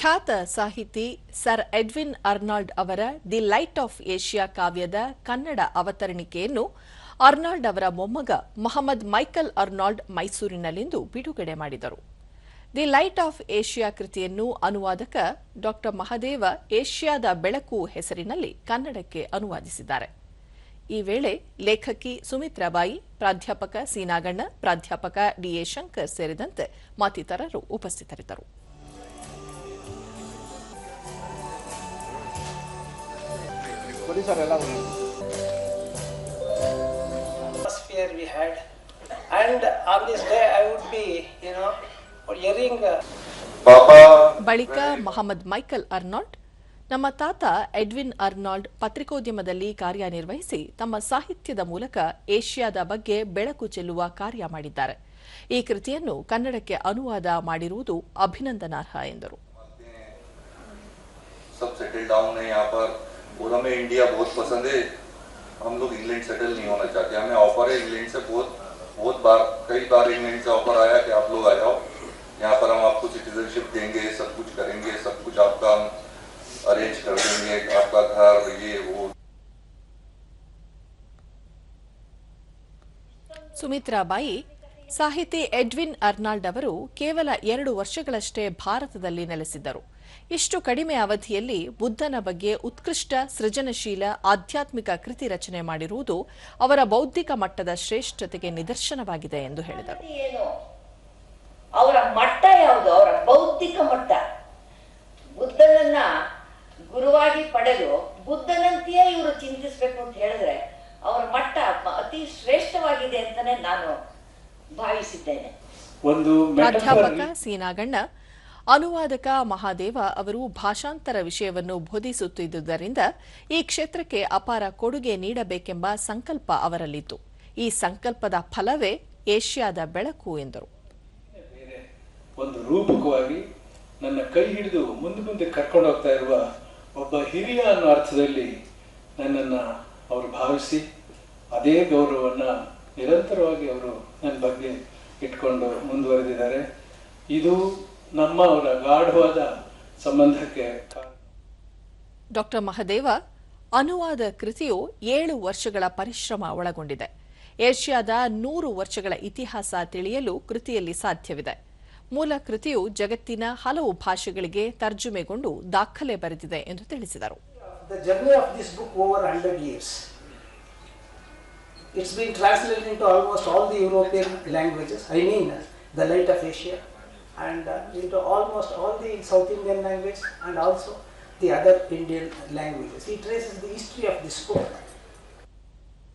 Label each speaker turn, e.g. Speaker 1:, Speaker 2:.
Speaker 1: ಖ್ಯಾತ ಸಾಹಿತಿ sir Edwin Arnold ಅವರ ದಿ ಲೈಟ್ ಆಫ್ ಏಷ್ಯಾ ಕಾವ್ಯದ ಕನ್ನಡ ಅವತರಣಿಕೆಯನ್ನು ಅರ್ನಾಲ್ಡ್ ಅವರ ಮೊಮ್ಮಗ ಮೊಹಮ್ಮದ್ ಮೈಕಲ್ ಅರ್ನಾಲ್ಡ್ ಮೈಸೂರಿನಲ್ಲಿಂದು ಬಿಡುಗಡೆ ಮಾಡಿದರು. ದಿ ಲೈಟ್ ಆಫ್ ಏಷ್ಯಾ ಕೃತಿಯನ್ನು ಅನುವಾದಕ ಡಾ. ಮಹದೇವ ಏಷ್ಯಾದ ಬೆಳಕು ಹೆಸರಿನಲ್ಲಿ ಕನ್ನಡಕ್ಕೆ ಅನುವಾದಿಸಿದ್ದಾರೆ. ಈ ವೇಳೆ ಲೇಖಕಿ ಸುಮಿತ್ರಾಬಾಯಿ ಪ್ರಾಧ್ಯಾಪಕ ಸೀನಾಗಣ್ಣ, ಪ್ರಾಧ್ಯಾಪಕ ಡಿಎ ಶಂಕರ್ ಸೇರಿದಂತೆ ಮತ್ತಿತರರು ಉಪಸ್ಥಿತರಿದ್ದರು.
Speaker 2: ಕೊಡಿ ಸರ್ ಎಲ್ಲ
Speaker 3: atmosphere we had. And on this day, I would be, you know, hearing Papa.
Speaker 4: Balika
Speaker 1: ಬಳಿಕ ಮೊಹಮ್ಮದ್ ಮೈಕಲ್ ಅರ್ನಾಲ್ಡ್ ನಮ್ಮ ತಾತ ಎಡ್ವಿನ್ ಅರ್ನಾಲ್ಡ್ ಪತ್ರಿಕೋದ್ಯಮದಲ್ಲಿ ಕಾರ್ಯನಿರ್ವಹಿಸಿ ತಮ್ಮ ಸಾಹಿತ್ಯದ ಮೂಲಕ ಏಷ್ಯಾದ ಬಗ್ಗೆ ಬೆಳಕು ಚೆಲ್ಲುವ ಕಾರ್ಯ ಮಾಡಿದ್ದಾರೆ ಈ ಕೃತಿಯನ್ನು ಕನ್ನಡಕ್ಕೆ ಅನುವಾದ ಮಾಡಿರುವುದು ಅಭಿನಂದನಾರ್ಹ ಎಂದರು
Speaker 4: और हमें इंडिया बहुत पसंद है। हम लोग इंग्लैंड सेटल नहीं होना चाहते। हमें ऑफ़र है इंग्लैंड से बहुत बहुत बार, कई बार इंग्लैंड से ऑफ़र आया कि आप लोग आ जाओ। यहाँ पर हम आपको सिटीजनशिप देंगे, सब कुछ करेंगे, सब कुछ आपका हम अरेंज कर देंगे, आपका घर, ये, वो।
Speaker 1: सुमित्रा, बाई। ಸಾಹಿತಿ ಎಡ್ವಿನ್ ಅರ್ನಾಲ್ಡ್ ಅವರು ಕೇವಲ ಎರಡು ವರ್ಷಗಳಷ್ಟೇ ಭಾರತದಲ್ಲಿ ನೆಲೆಸಿದ್ದರು. ಇಷ್ಟು ಕಡಿಮೆ ಅವಧಿಯಲ್ಲಿ ಬುದ್ಧನ ಬಗ್ಗೆ ಉತ್ಕೃಷ್ಟ ಸೃಜನಶೀಲ ಆಧ್ಯಾತ್ಮಿಕ ಕೃತಿ ರಚನೆ ಮಾಡಿರುವುದು ಅವರ ಬೌದ್ಧಿಕ ಮಟ್ಟದ ಶ್ರೇಷ್ಠತೆಗೆ ನಿದರ್ಶನವಾಗಿದೆ ಎಂದು ಹೇಳಿದರು.
Speaker 5: ಅವರ ಮಟ್ಟ ಯಾವುದು? ಅವರ ಬೌದ್ಧಿಕ ಮಟ್ಟ? ಬುದ್ಧನನ್ನ ಗುರುವಾಗಿ ಪಡೆದು ಬುದ್ಧನಂತೆಯೇ ಇವರು ಚಿಂತಿಸಬೇಕು ಅಂತ ಹೇಳಿದ್ರೆ ಅವರ ಮಟ್ಟ ಅತಿ ಶ್ರೇಷ್ಠವಾಗಿದೆ ಅಂತಾನೆ ನಾನು ಭಾವಿಸಿದ್ದೇನೆ.
Speaker 6: ಒಂದು
Speaker 1: ಪ್ರಾಧ್ಯಾಪಕ ಸೀನಾಗಣ್ಣ ಅನುವಾದಕ ಮಹಾದೇವ ಅವರು ಭಾಷಾಂತರ ವಿಷಯವನ್ನು ಬೋಧಿಸುತ್ತಿದ್ದುದರಿಂದ ಈ ಕ್ಷೇತ್ರಕ್ಕೆ ಅಪಾರ ಕೊಡುಗೆ ನೀಡಬೇಕೆಂಬ ಸಂಕಲ್ಪ ಅವರಲ್ಲಿತ್ತು. ಈ ಸಂಕಲ್ಪದ ಫಲವೇ ಏಷ್ಯಾದ ಬೆಳಕು ಎಂದರು.
Speaker 6: ಒಂದು ರೂಪಕವಾಗಿ ನನ್ನ ಕೈ ಹಿಡಿದು ಮುಂದೆ ಮುಂದೆ ಕರ್ಕೊಂಡು ಹೋಗ್ತಾ ಇರುವ ಒಬ್ಬ ಹಿರಿಯ ಅನ್ನೋ ಅರ್ಥದಲ್ಲಿ ನನ್ನನ್ನು ಅವರು ಭಾವಿಸಿ ಅದೇ ಗೌರವವನ್ನು ನಿರಂತರವಾಗಿ ಅವರು ನನ್ನ ಬಗ್ಗೆ ಇಟ್ಕೊಂಡು ಮುಂದುವರೆದಿದ್ದಾರೆ. ಇದು ನಮ್ಮ ಅವರ ಗಾಢವಾದ ಸಂಬಂಧಕ್ಕೆ
Speaker 1: ಡಾಕ್ಟರ್ ಮಹದೇವ ಅನುವಾದ ಕೃತಿಯು ಏಳು ವರ್ಷಗಳ ಪರಿಶ್ರಮ ಒಳಗೊಂಡಿದೆ. ಏಷ್ಯಾದ ನೂರು ವರ್ಷಗಳ ಇತಿಹಾಸ ತಿಳಿಯಲು ಕೃತಿಯಲ್ಲಿ ಸಾಧ್ಯವಿದೆ. ಮೂಲ ಕೃತಿಯು ಜಗತ್ತಿನ ಹಲವು ಭಾಷೆಗಳಿಗೆ ತರ್ಜುಮೆಗೊಂಡು ದಾಖಲೆ ಬರೆದಿದೆ ಎಂದು ತಿಳಿಸಿದರು.
Speaker 3: It's been translated into almost all the European languages, I mean, the Light of Asia, and uh, into almost all the South Indian languages and also the other Indian languages. He traces the history of this book